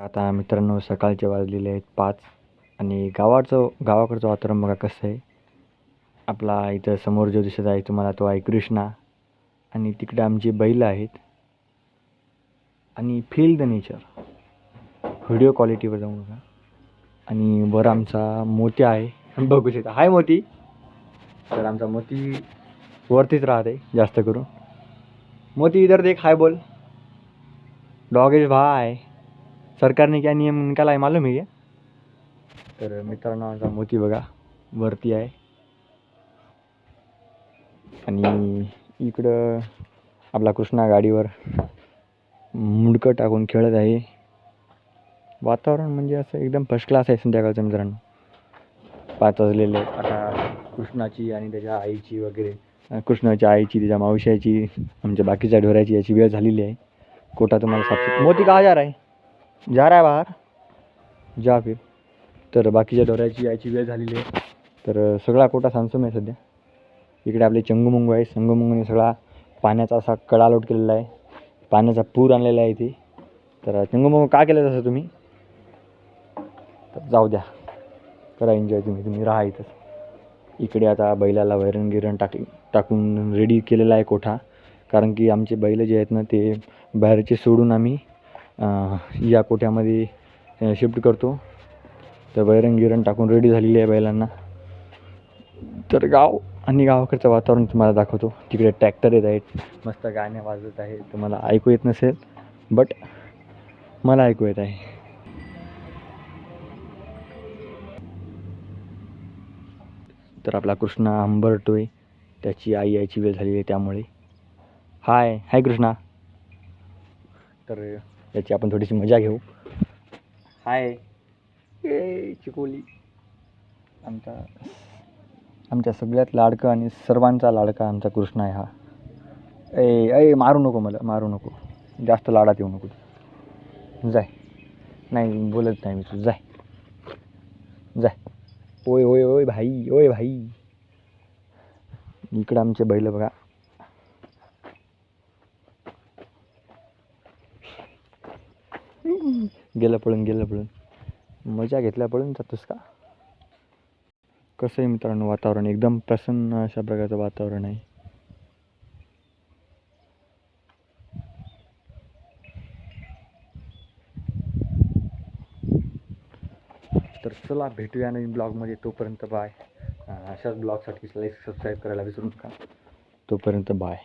आता मित्रांनो सकाळचे वाजलेले आहेत पाच आणि गावाचं गावाकडचं वातावरण बघा कसं आहे. आपला इथं समोर जो दिसत आहे तुम्हाला तो आहे कृष्णा. आणि तिकडे आमची बैल आहेत. आणि फील द नेचर व्हिडिओ क्वालिटीवर जाऊ नका आणि वर आमचा मोती आहे. बघू शकता. हाय मोती. तर आमचा मोती वरतीच राहते जास्त करून. मोती इधर देख हाय बोल. डॉग इज भाय सरकारने क्या नियम निकाला आहे मालूम आहे तर मित्रांनो आमचा मोती बघा वरती आहे. आणि इकडं आपला कृष्णा गाडीवर मुडकं टाकून खेळत आहे. वातावरण म्हणजे असं एकदम फर्स्ट क्लास आहे संध्याकाळचं मित्रांनो. पाच वाजलेले आता कृष्णाची आणि त्याच्या आईची वगैरे कृष्णाच्या आईची त्याच्या मावशाची आमच्या बाकीच्या ढोऱ्याची याची वेळ झालेली आहे. कोटा तुम्हाला साफ मोती का हजार आहे? जा रहा है बाहेर. जा फिर. तर बाकीच्या ढोराची यायची वेळ झालेली आहे. तर सगळा कोटा सांगतो मी सध्या. इकडे आपले चंगुमुंगू आहे. संगमुंगूने सगळा पाण्याचा असा कडालोट केलेला आहे. पाण्याचा पूर आणलेला आहे इथे. तर चंगुमुंगू का केलं तसं तुम्ही? तर जाऊ द्या. करा एन्जॉय तुम्ही. तुम्ही राहा इथंच इकडे आता बैलाला वैरण गिरण टाक टाकून रेडी केलेला आहे कोठा. कारण की आमचे बैल जे आहेत ना ते बाहेरचे सोडून आम्ही या कोठ्यामध्ये शिफ्ट करतो. तर वैरण गिरण टाकून रेडी झालेली आहे बैलांना. तर गाव आणि गावाकडचं वातावरण तुम्हाला दाखवतो. तिकडे ट्रॅक्टर येत आहेत मस्त गाणे वाजत आहे तुम्हाला ऐकू येत नसेल बट मला ऐकू येत आहे. तर आपला कृष्णा आंबरटोय त्याची आई यायची वेळ झालेली आहे त्यामुळे. हाय हाय कृष्णा. तर याची आपण थोडीशी मजा घेऊ. हाय. ए चिकोली. आमचा आमच्या सगळ्यात लाडका आणि सर्वांचा लाडका आमचा कृष्णा आहे हा. ए ए मारू नको मला मारू नको. जास्त लाडात येऊ नको. जाय. नाही बोलत नाही मी तू. जाय. जाय. ओय ओय ओय भाई ओय भाई. इकडं आमचे बैल बघा. गेलं पळून गेलं पळून. मजा घेतल्या पळून जातोस का? कसं आहे मित्रांनो वातावरण? एकदम प्रसन्न अशा प्रकारचं वातावरण आहे. तर चला भेटूया नवीन ब्लॉगमध्ये. तोपर्यंत बाय अशाच ब्लॉगसाठी लाईक सबस्क्राईब करायला विसरू नका. तोपर्यंत बाय